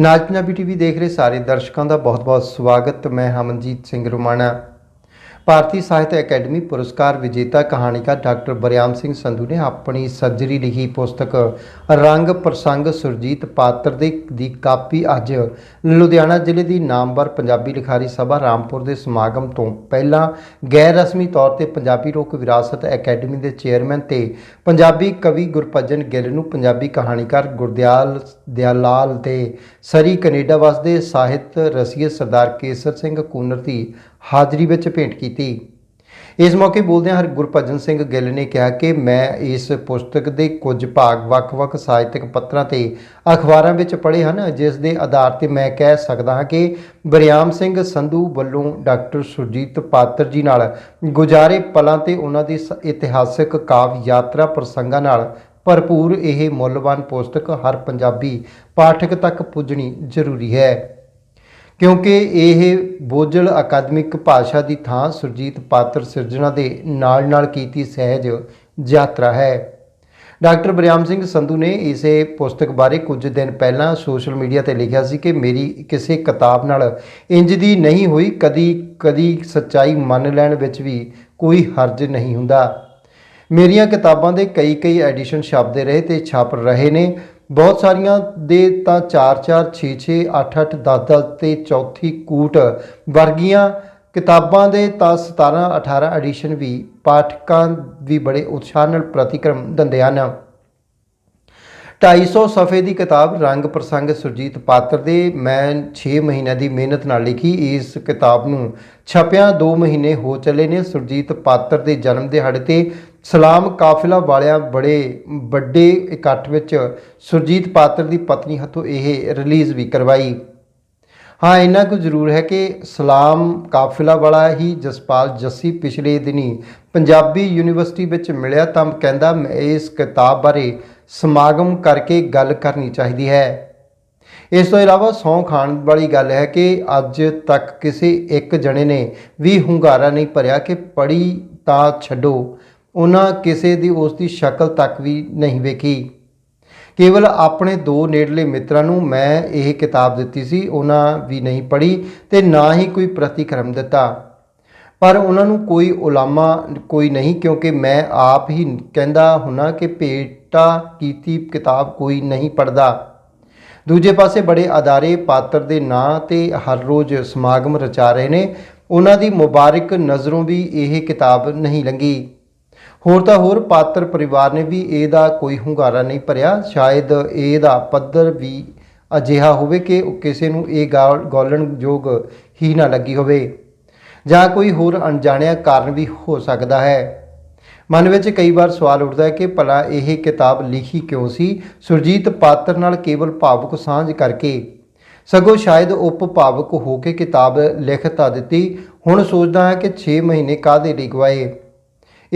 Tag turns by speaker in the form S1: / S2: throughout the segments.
S1: ਨਾਜ Punjabi TV ਦੇਖ ਰਹੇ ਸਾਰੇ ਦਰਸ਼ਕਾਂ ਦਾ ਬਹੁਤ-ਬਹੁਤ ਸਵਾਗਤ। ਮੈਂ ਹਮਨਜੀਤ ਸਿੰਘ ਰੋਮਾਣਾ। ਭਾਰਤੀ ਸਾਹਿਤ ਅਕੈਡਮੀ ਪੁਰਸਕਾਰ ਵਿਜੇਤਾ ਕਹਾਣੀਕਾਰ ਡਾਕਟਰ ਬਰਿਆਮ ਸਿੰਘ ਸੰਧੂ ਨੇ ਆਪਣੀ ਸਰਜਰੀ ਲਿਖੀ ਪੁਸਤਕ ਰੰਗ ਪ੍ਰਸੰਗ ਸੁਰਜੀਤ ਪਾਤਰ ਦੇ ਦੀ ਕਾਪੀ ਅੱਜ ਲੁਧਿਆਣਾ ਜ਼ਿਲ੍ਹੇ ਦੀ ਨਾਮਵਰ ਪੰਜਾਬੀ ਲਿਖਾਰੀ ਸਭਾ ਰਾਮਪੁਰ ਦੇ ਸਮਾਗਮ ਤੋਂ ਪਹਿਲਾਂ ਗੈਰ ਰਸਮੀ ਤੌਰ ਤੇ ਪੰਜਾਬੀ ਲੋਕ ਵਿਰਾਸਤ ਅਕੈਡਮੀ ਦੇ ਚੇਅਰਮੈਨ ਤੇ ਪੰਜਾਬੀ ਕਵੀ ਗੁਰਪਜਨ ਗਿੱਲ ਨੂੰ ਪੰਜਾਬੀ ਕਹਾਣੀਕਾਰ ਗੁਰਦਿਆਲ ਦਿਆਲਾਲ ਤੇ ਸਰੀ ਕੈਨੇਡਾ ਵਸਦੇ ਸਾਹਿਤ ਰਸੀਏ ਸਰਦਾਰ ਕੇਸਰ ਸਿੰਘ ਕੂਨਰ ਦੀ ਹਾਜ਼ਰੀ ਵਿੱਚ ਭੇਂਟ ਕੀਤੀ। ਇਸ ਮੌਕੇ ਬੋਲਦਿਆਂ ਹਰ ਗੁਰਭਜਨ ਸਿੰਘ ਗਿੱਲ ਨੇ ਕਿਹਾ ਕਿ ਮੈਂ ਇਸ ਪੁਸਤਕ ਦੇ ਕੁਝ ਭਾਗ ਵੱਖ-ਵੱਖ ਸਾਹਿਤਕ ਪੱਤਰਾਂ ਤੇ ਅਖਬਾਰਾਂ ਵਿੱਚ ਪੜ੍ਹੇ ਹਨ, ਜਿਸ ਦੇ ਆਧਾਰ ਤੇ ਮੈਂ ਕਹਿ ਸਕਦਾ ਹਾਂ ਕਿ ਬਰਿਆਮ ਸਿੰਘ ਸੰਧੂ ਵੱਲੋਂ ਡਾਕਟਰ ਸੁਰਜੀਤ ਪਾਤਰ ਜੀ ਨਾਲ ਗੁਜ਼ਾਰੇ ਪਲਾਂ ਤੇ ਉਹਨਾਂ ਦੀ ਸ- ਇਤਿਹਾਸਕ ਕਾਵ ਯਾਤਰਾ ਪ੍ਰਸੰਗਾਂ ਨਾਲ ਭਰਪੂਰ ਇਹ ਮੁੱਲਵਾਨ ਪੁਸਤਕ ਹਰ ਪੰਜਾਬੀ ਪਾਠਕ ਤੱਕ ਪੁੱਜਣੀ ਜ਼ਰੂਰੀ ਹੈ। ਕਿਉਂਕਿ ਇਹ ਬੋਝਲ ਅਕਾਦਮਿਕ ਭਾਸ਼ਾ ਦੀ ਥਾਂ ਸੁਰਜੀਤ ਪਾਤਰ ਸਿਰਜਣਾ ਦੇ ਨਾਲ-ਨਾਲ ਕੀਤੀ ਸਹਿਜ ਯਾਤਰਾ ਹੈ। ਡਾਕਟਰ ਬਰਿਆਮ ਸਿੰਘ ਸੰਧੂ ਨੇ ਇਸੇ ਪੁਸਤਕ ਬਾਰੇ ਕੁਝ ਦਿਨ ਪਹਿਲਾਂ ਸੋਸ਼ਲ ਮੀਡੀਆ ਤੇ ਲਿਖਿਆ ਸੀ ਕਿ ਮੇਰੀ ਕਿਸੇ ਕਿਤਾਬ ਨਾਲ ਇੰਜ ਦੀ ਨਹੀਂ ਹੋਈ, ਕਦੀ ਕਦੀ ਸੱਚਾਈ ਮੰਨ ਲੈਣ ਵਿੱਚ ਵੀ ਕੋਈ ਹਰਜ ਨਹੀਂ ਹੁੰਦਾ। ਮੇਰੀਆਂ ਕਿਤਾਬਾਂ ਦੇ ਕਈ ਕਈ ਐਡੀਸ਼ਨ ਛਾਪਦੇ ਰਹੇ ਤੇ ਛਾਪ ਰਹੇ ਨੇ। ਬਹੁਤ ਸਾਰੀਆਂ ਦੇ ਤਾਂ 4 4 6 6 8 8 10 10 ਤੇ ਚੌਥੀ ਕੂਟ ਵਰਗੀਆਂ ਕਿਤਾਬਾਂ ਦੇ ਤਾਂ 17 18 ਐਡੀਸ਼ਨ ਵੀ ਪਾਠਕਾਂ ਵੀ ਬੜੇ ਉਤਸ਼ਾਹ ਨਾਲ ਪ੍ਰਤੀਕਰਮ ਦਿੰਦੇ ਹਨ। 250 ਸਫ਼ੇ ਦੀ ਕਿਤਾਬ ਰੰਗ ਪ੍ਰਸੰਗ ਸੁਰਜੀਤ ਪਾਤਰ ਦੇ, ਮੈਂ 6 ਮਹੀਨਿਆਂ ਦੀ ਮਿਹਨਤ ਨਾਲ ਲਿਖੀ, ਇਸ ਕਿਤਾਬ ਨੂੰ ਛਪਿਆਂ 2 ਮਹੀਨੇ ਹੋ ਚੱਲੇ ਨੇ, ਸੁਰਜੀਤ ਪਾਤਰ ਦੇ ਜਨਮ ਦਿਹਾੜੇ ਤੇ ਸਲਾਮ ਕਾਫਿਲਾ ਵਾਲਿਆਂ ਬੜੇ, ਵੱਡੇ ਇਕੱਠ ਵਿੱਚ ਸੁਰਜੀਤ ਪਾਤਰ ਦੀ ਪਤਨੀ ਹੱਥੋਂ ਇਹ ਰਿਲੀਜ਼ ਵੀ ਕਰਵਾਈ। ਹਾਂ, ਇੰਨਾ ਕੁ ਜ਼ਰੂਰ ਹੈ ਕਿ ਸਲਾਮ ਕਾਫਿਲਾ ਵਾਲਾ ਹੀ ਜਸਪਾਲ ਜੱਸੀ ਪਿਛਲੇ ਦਿਨੀ ਪੰਜਾਬੀ ਯੂਨੀਵਰਸਿਟੀ ਵਿੱਚ ਮਿਲਿਆ ਤਾਂ ਕਹਿੰਦਾ, ਮੈਂ ਇਸ ਕਿਤਾਬ ਬਾਰੇ ਸਮਾਗਮ ਕਰਕੇ ਗੱਲ ਕਰਨੀ ਚਾਹੀਦੀ ਹੈ। ਇਸ ਤੋਂ ਇਲਾਵਾ ਸੌਂ ਖਾਣ ਵਾਲੀ ਗੱਲ ਹੈ ਕਿ ਅੱਜ ਤੱਕ ਕਿਸੇ ਇੱਕ ਜਣੇ ਨੇ ਵੀ ਹੁੰਗਾਰਾ ਨਹੀਂ ਭਰਿਆ ਕਿ ਪੜੀ ਤਾਂ ਛੱਡੋ। ਉਹਨਾਂ ਕਿਸੇ ਦੀ ਉਸ ਦੀ ਸ਼ਕਲ ਤੱਕ ਵੀ ਨਹੀਂ ਵੇਖੀ। ਕੇਵਲ ਆਪਣੇ ਦੋ ਨੇੜਲੇ ਮਿੱਤਰਾਂ ਨੂੰ ਮੈਂ ਇਹ ਕਿਤਾਬ ਦਿੱਤੀ ਸੀ, ਉਹਨਾਂ ਵੀ ਨਹੀਂ ਪੜ੍ਹੀ ਤੇ ਨਾ ਹੀ ਕੋਈ ਪ੍ਰਤੀਕਰਮ ਦਿੱਤਾ। ਪਰ ਉਹਨਾਂ ਨੂੰ ਕੋਈ ਉਲਾਮਾ ਕੋਈ ਨਹੀਂ, ਕਿਉਂਕਿ ਮੈਂ ਆਪ ਹੀ ਕਹਿੰਦਾ ਹੁਣਾ ਕਿ ਭੇਟਾ ਕੀਤੀ ਕਿਤਾਬ ਕੋਈ ਨਹੀਂ ਪੜਦਾ ਦੂਜੇ ਪਾਸੇ ਬੜੇ ਅਦਾਰੇ ਪਾਤਰ ਦੇ ਨਾਂ ਤੇ ਹਰ ਰੋਜ਼ ਸਮਾਗਮ ਰਚਾ ਰਹੇ ਨੇ। ਉਹਨਾਂ ਦੀ ਮੁਬਾਰਕ ਨਜ਼ਰੋਂ ਵੀ ਇਹ ਕਿਤਾਬ ਨਹੀਂ ਲੰਗੀ ਹੋਰ ਤਾਂ ਹੋਰ ਪਾਤਰ ਪਰਿਵਾਰ ਨੇ ਵੀ ਇਹਦਾ ਕੋਈ ਹੁੰਗਾਰਾ ਨਹੀਂ ਭਰਿਆ। ਸ਼ਾਇਦ ਇਹਦਾ ਪੱਧਰ ਵੀ ਅਜਿਹਾ ਹੋਵੇ ਕਿ ਕਿਸੇ ਨੂੰ ਇਹ ਗਾਲ- ਯੋਗ ਹੀ ਨਾ ਲੱਗੀ ਹੋਵੇ ਜਾਂ ਕੋਈ ਹੋਰ ਅਣਜਾਣਿਆ ਕਾਰਨ ਵੀ ਹੋ ਸਕਦਾ ਹੈ। ਮਨ ਵਿੱਚ ਕਈ ਵਾਰ ਸਵਾਲ ਉੱਠਦਾ ਹੈ ਕਿ ਭਲਾ ਇਹ ਕਿਤਾਬ ਲਿਖੀ ਕਿਉਂ ਸੀ? ਸੁਰਜੀਤ ਪਾਤਰ ਨਾਲ ਕੇਵਲ ਭਾਵੁਕ ਸਾਂਝ ਕਰਕੇ। ਸਗੋਂ ਸ਼ਾਇਦ ਉਪ ਭਾਵਕ ਹੋ ਕੇ ਕਿਤਾਬ ਲਿਖ ਤਾਂ ਦਿੱਤੀ। ਹੁਣ ਸੋਚਦਾ ਹਾਂ ਕਿ 6 ਮਹੀਨੇ ਕਾਹਦੇ ਲਈ ਗਵਾਏ?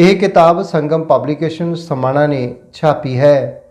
S1: ਇਹ ਕਿਤਾਬ ਸੰਗਮ ਪਬਲੀਕੇਸ਼ਨ ਸਮਾਣਾ ਨੇ ਛਾਪੀ ਹੈ।